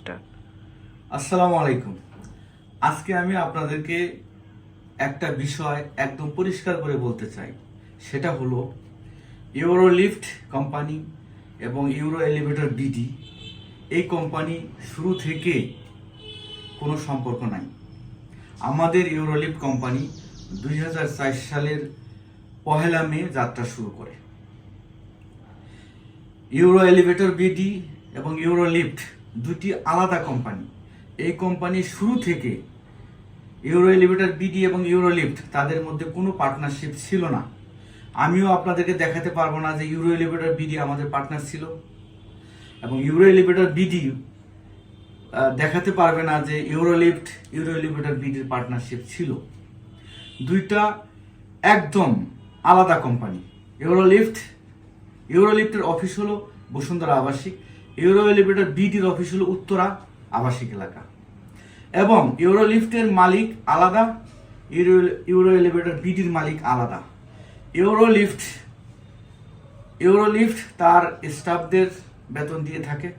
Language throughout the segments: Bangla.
স্টার্ট আসসালামু আলাইকুম। আজকে আমি আপনাদেরকে একটা বিষয় একদম পরিষ্কার করে বলতে চাই। সেটা হলো ইউরো লিফট কোম্পানি এবং ইউরো এলিভেটর বিডি এই কোম্পানি শুরু থেকে কোনো সম্পর্ক নাই। আমাদের ইউরোলিফট কোম্পানি দুই সালের পহেলা মে যাত্রা শুরু করে। ইউরো এলিভেটর বিডি এবং ইউরো লিফট দুটি আলাদা কোম্পানি এই কোম্পানি শুরু থেকে ইউরো এলিভেটর বিডি এবং ইউরো লিফট তাদের মধ্যে কোনো পার্টনারশিপ ছিল না। আমিও আপনাদেরকে দেখাতে পারব না যে ইউরো এলিভেটর বিডি আমাদের পার্টনার ছিল। এবং ইউরো এলিভেটর বিডি দেখাতে পারবে না যে ইউরো লিফট ইউরো এলিভেটর বিডির পার্টনারশিপ ছিল। দুইটা একদম আলাদা কোম্পানি ইউরো লিফট ইউরোলিফটের অফিস হলো বসুন্ধরা আবাসিক। ইউরো এলিভেটর বিটির অফিস হলো উত্তরা আবাসিক এলাকা। এবং ইউরোলিফটের মালিক আলাদা ইউরো ইউরো এলিভেটর বিটির মালিক আলাদা। ইউরোলিফট ইউরোলিফট তার স্টাফদের বেতন দিয়ে থাকে।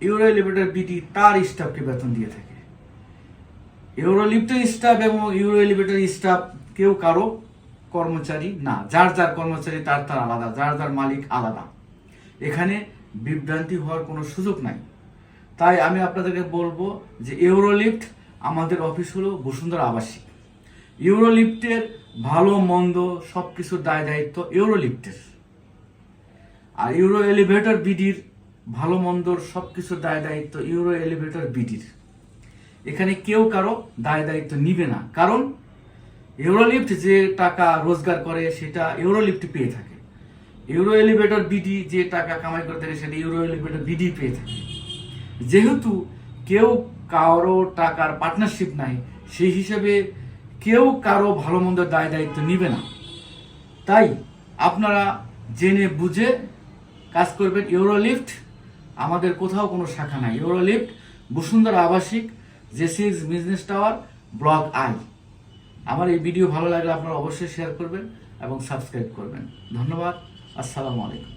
ইউরো এলিভেটর বিটি তার স্টাফকে বেতন দিয়ে থাকে। ইউরোলিফটের স্টাফ এবং ইউরো এলিভেটর স্টাফ কেউ কারও কর্মচারী না। যার যার কর্মচারী তার তার আলাদা, যার যার মালিক আলাদা। এখানে বিভ্রান্তি হওয়ার কোনো সুযোগ নাই। তাই আমি আপনাদেরকে বলব যে ইউরোলিফট আমাদের অফিস হলো বসুন্ধরা আবাসিক। ইউরোলিফটের ভালো, মন্দ সব কিছুর দায় দায়িত্ব ইউরোলিফটের আর ইউরো এলিভেটর বিডির ভালো, মন্দর সব কিছুর দায় দায়িত্ব ইউরো এলিভেটর বিডির এখানে কেউ কারও দায় দায়িত্ব নিবে না। কারণ ইউরোলিফট যে টাকা রোজগার করে সেটা ইউরোলিফট পেয়ে থাকে। ইউরো এলিভেটর বিডি যে টাকা কামাই করে থাকে, সেটা ইউরো এলিভেটর বিডি পেয়ে থাকে। যেহেতু কেউ কারও টাকার পার্টনারশিপ নাই, সেই হিসাবে কেউ কারও ভালো মন্দ দায় দায়িত্ব নিবে না। তাই আপনারা জেনে বুঝে কাজ করবেন। ইউরোলিফট আমাদের কোথাও কোনো শাখা নাই। ইউরোলিফট বসুন্ধরা আবাসিক জেসিস বিজনেস টাওয়ার ব্লক আই আমার এই ভিডিও ভালো লাগলে আপনারা অবশ্যই শেয়ার করবেন এবং সাবস্ক্রাইব করবেন। ধন্যবাদ। আসসালামু আলাইকুম।